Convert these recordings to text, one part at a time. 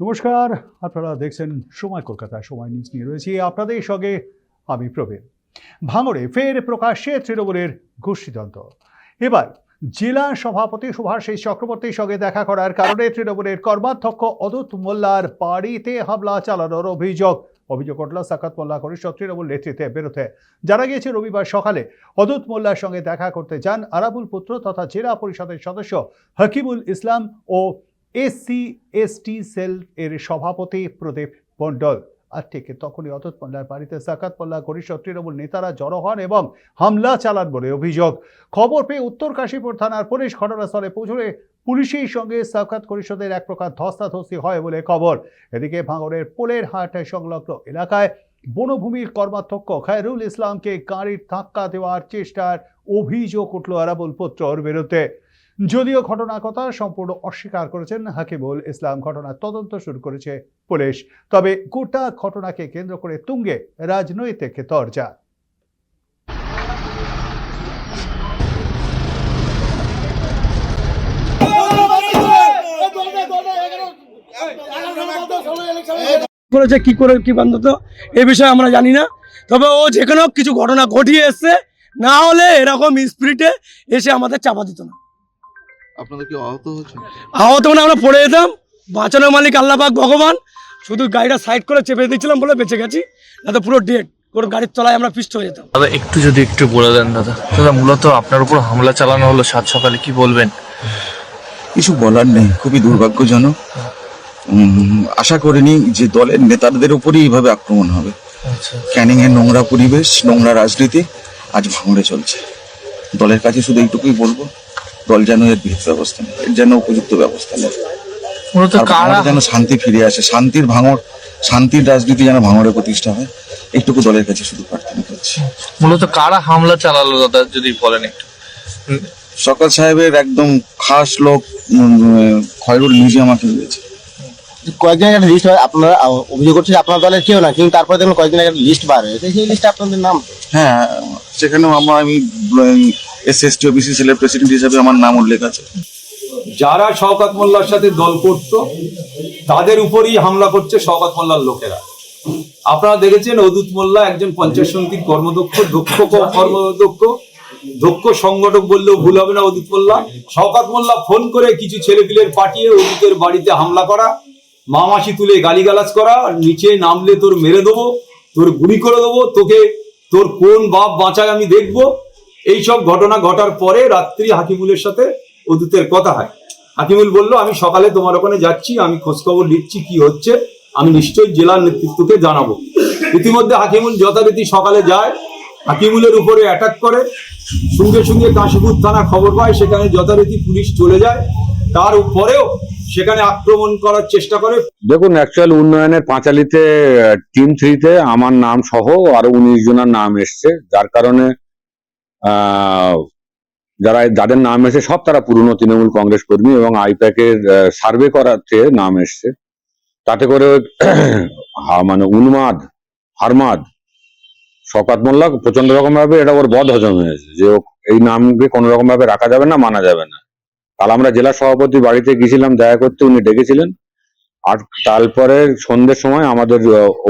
নমস্কার, আপনারা দেখছেন সময় কলকাতা, সময় নিউজ নিয়ে রয়েছি আপনাদের সঙ্গে আমি প্রবীণ। ভাঙড়ে ফের প্রকাশ্যে তৃণমূলের গোষ্ঠীদ্বন্দ্ব। এবার জেলা সভাপতি সুভাষিস চক্রবর্তীর সঙ্গে দেখা করার কারণে তৃণমূলের কর্মাধ্যক্ষ অদূত মোল্লার বাড়িতে হামলা চালানোর অভিযোগ। অভিযোগ উঠল সাকাত মোল্লা ঘনিষ্ঠ তৃণমূল নেতৃত্বের বিরুদ্ধে জানা গিয়েছে, রবিবার সকালে অদূত মোল্লার সঙ্গে দেখা করতে যান আরাবুল পুত্র তথা জেলা পরিষদের সদস্য হাকিবুল ইসলাম ও এসসি এসটি সেল এর সভাপতি প্রদীপ মণ্ডল। আর ঠিক তখনই অতৎ মোল্লার বাড়িতে সাকাত পল্লা ঘনিষ্ঠ তৃণমূল নেতারা জড়ো হন এবং হামলা চালান বলে অভিযোগ। খবর পেয়ে উত্তর কাশীপুর থানার পুলিশ ঘটনাস্থলে পৌঁছলে পুলিশের সঙ্গে সাকাত পরিষদের এক প্রকার ধস্তাধস্তি হয় বলে খবর। এদিকে ভাঙড়ের পোলের হাট সংলগ্ন এলাকায় বনভূমির কর্মাধ্যক্ষ খায়রুল ইসলামকে গাড়ির ধাক্কা দেওয়ার চেষ্টার অভিযোগ উঠল আরাবুল পুত্রর বিরুদ্ধে। যদিও ঘটনার কথা সম্পূর্ণ অস্বীকার করেছেন হাকিবুল ইসলাম। ঘটনার তদন্ত শুরু করেছে পুলিশ। তবে গোটা ঘটনাকে কেন্দ্র করে তুঙ্গে রাজনৈতিক তরজা করেছে, কি করে, কি বান্ধত এ বিষয়ে আমরা জানি না। তবে ও যে কোনো কিছু ঘটনা ঘটিয়ে এসছে, না হলে এরকম স্পিরিটে এসে আমাদের চাপা দিত না। আপনাদের কি আহত হচ্ছে আহত মানে আমরা পড়ে যেতাম। বাঁচানোর মালিক আল্লাপাক ভগবান। শুধু গাড়িটা সাইড করে চেপে দিয়েছিলাম বলে বেঁচে গেছি। না তো পুরো ডেট কোনো গাড়ির তলায় আমরা পিষ্ট হয়ে যেতাম। দাদা একটু যদি একটু বলে দেন দাদা। দাদা মূলত আপনার উপর হামলা চালানো হলো সাত সকালে কি বলবেন? কিছু বলার নেই খুবই দুর্ভাগ্যজনক। আশা করিনি যে দলের নেতাদের উপরই এইভাবে আক্রমণ হবে। আচ্ছা। ক্যানিং এর নোংরা পরিবেশ নোংরা রাজনীতি আজ ভাঙড়ে চলছে। দলের কাছে শুধু এইটুকুই বলব। দল যেন এর বিহিত ব্যবস্থা নেয় এর যেন উপযুক্ত ব্যবস্থা নেয়। মূলত কারা যেন শান্তি ফিরে আসে শান্তির ভাঙড় শান্তির রাজনীতি যেন ভাঙড়ে প্রতিষ্ঠা হয় এইটুকু দলের কাছে শুধু প্রার্থনা করছি। মূলত কারা হামলা চালালো দাদা যদি বলেন একটু? সকাল সাহেবের একদম খাস লোক খয়রুল নিজে আমাকে দিয়েছে কয়েকদিন একটা লিস্ট হয় আপনারা অভিযোগ করছে যে আপনার দলের কেউ না কিন্তু তারপরে দেখুন কয়েকদিন একটা লিস্ট বার হয়েছে। সেই লিস্টে আপনাদের নাম? হ্যাঁ সেখানেও আমার আমি এস এস টি ওবিসি সেলের প্রেসিডেন্ট হিসেবে আমার নাম উল্লেখ আছে। যারা শওকাত মোল্লার সাথে দল করত, তাদের উপরই হামলা করছে শওকাত মোল্লার লোকেরা। আপনারা দেখেছেন অদূত মোল্লা একজন পঞ্চায়েত সমিতির কর্মদক্ষ, দক্ষ কর্মদক্ষ, দক্ষ সংগঠক বললেও ভুল হবে না অদূত মোল্লা। শওকাত মোল্লা ফোন করে কিছু ছেলেপিলের পাঠিয়ে অদূতের বাড়িতে হামলা করা, মামাসি তুলে গালিগালাজ করা, নিচে নামলে তোর মেরে দেবো, তোর গুলি করে দেবো, তোকে তোর কোন বাপ বাঁচায় আমি দেখব এইসব ঘটনা ঘটার পরে রাত্রি হাকিমুলের সাথে অদূতের কথা হয়। হাকিমুল বলল, আমি সকালে তোমার ওখানে যাচ্ছি, আমি খোঁজখবর নিচ্ছি কি হচ্ছে, আমি নিশ্চয়ই জেলার নেতৃত্বকে জানাব। ইতিমধ্যে হাকিমুল যথারীতি সকালে যায়, হাকিমুলের উপরে অ্যাটাক করে, সঙ্গে সঙ্গে কাশীপুর থানা খবর পায়, সেখানে যথারীতি পুলিশ চলে যায়। তার পরেও সেখানে আক্রমণ করার চেষ্টা করে। দেখুন অ্যাকচুয়াল উন্নয়নের পাঁচালিতে টিম থ্রিতে আমার নাম সহ আরও উনিশ জনের নাম এসছে, যার কারণে যারা যাদের নাম এসে সব তারা পুরনো তৃণমূল কংগ্রেস কর্মী এবং আইপ্যাকের সার্ভে করাতে নাম এসছে। তাতে করে মানে উন্মাদ, হারমাদ শকাত মোল্লা প্রচণ্ড রকম ভাবে এটা ওর বদ হজম হয়েছে। যে এই নামকে কোনো রকম ভাবে রাখা যাবে না, মানা যাবে না। কাল আমরা জেলা সভাপতি বাড়িতে গেছিলাম দেখা করতে উনি ডেকেছিলেন। আর তারপরে সন্ধ্যের সময় আমাদের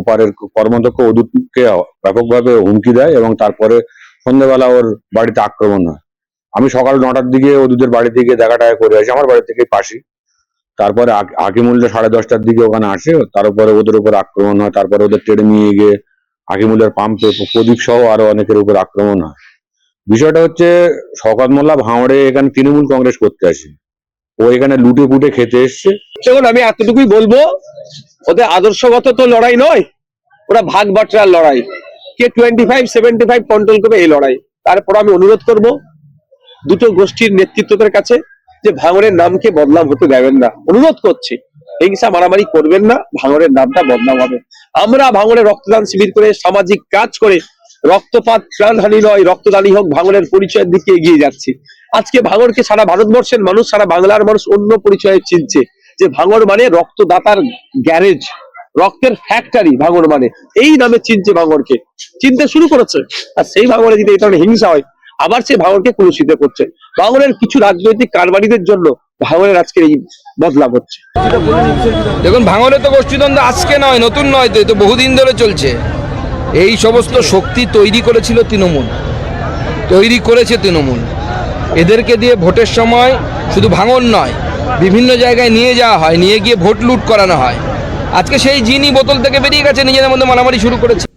ওপারের কর্মদক্ষ অদূতকে ব্যাপকভাবে হুমকি দেয় এবং তারপরে সন্ধ্যেবেলা ওর বাড়িতে আক্রমণ হয়। আমি সকাল নটার দিকে অদূতের বাড়ি থেকে দেখা টাকা করে আসি, আমার বাড়ি থেকে পাশি। তারপরে হাক- হাকিমুল্লা সাড়ে দশটার দিকে ওখানে আসে তারপরে ওদের উপর আক্রমণ হয়, তারপরে ওদের টেনে নিয়ে গিয়ে হাকিমুল্লার পাম্পে প্রদীপ সহ আরও অনেকের উপর আক্রমণ হয়। বিষয়টা হচ্ছে শওকত মোল্লা ভাঁড়ে এখানে তৃণমূল কংগ্রেস করতে আসে। ও এখানে লুটে পুটে খেতে এসছে। দেখুন, আমি এতটুকুই বলব, ওদের আদর্শগত তো লড়াই নয়, ওরা ভাগ বাটরার লড়াই। কে twenty five seventy five control করবে এই লড়াই। তারপর আমি অনুরোধ করব দুটো গোষ্ঠীর নেতৃত্বদের কাছে যে ভাঙরের নামকে হতে দেবেন না। অনুরোধ করছি, হিংসা মারামারি করবেন না, ভাঙরের নামটা বদনাম হবে। আমরা ভাঙরে রক্তদান শিবির করে সামাজিক কাজ করে রক্তপাত, প্রাণহানি নয় রক্তদানী হোক, ভাঙরের পরিচয়ের দিকে এগিয়ে যাচ্ছি। আজকে ভাঙরকে সারা ভারতবর্ষের মানুষ, সারা বাংলার মানুষ অন্য পরিচয়ে চিনছে যে ভাঙর মানে রক্তদাতার গ্যারেজ। রক্তের ফ্যাক্টরি ভাঙর মানে। এই নামে চিনছে ভাঙরকে। চিনতে শুরু করেছে। আর সেই ভাঙরে যদি এই ধরনের হিংসা হয়, আবার সেই ভাঙরকে কুলুষিত করছে। ভাঙরের কিছু রাজনৈতিক কারবারিদের জন্য ভাঙরের আজকের এই বদলা হচ্ছে। দেখুন ভাঙলে তো গোষ্ঠীদ্বন্দ্ব আজকে নয়, নতুন নয়, তো বহুদিন ধরে চলছে। এই সমস্ত শক্তি তৈরি করেছিল তৃণমূল। তৈরি করেছে তৃণমূল। এদেরকে দিয়ে ভোটের সময় শুধু ভাঙন নয়, বিভিন্ন জায়গায় নিয়ে যাওয়া হয়, নিয়ে গিয়ে ভোট লুট করানো হয়। আজকে সেই জিনি বোতল থেকে বেরিয়ে গেছে নিজেদের মধ্যে মারামারি শুরু করেছে।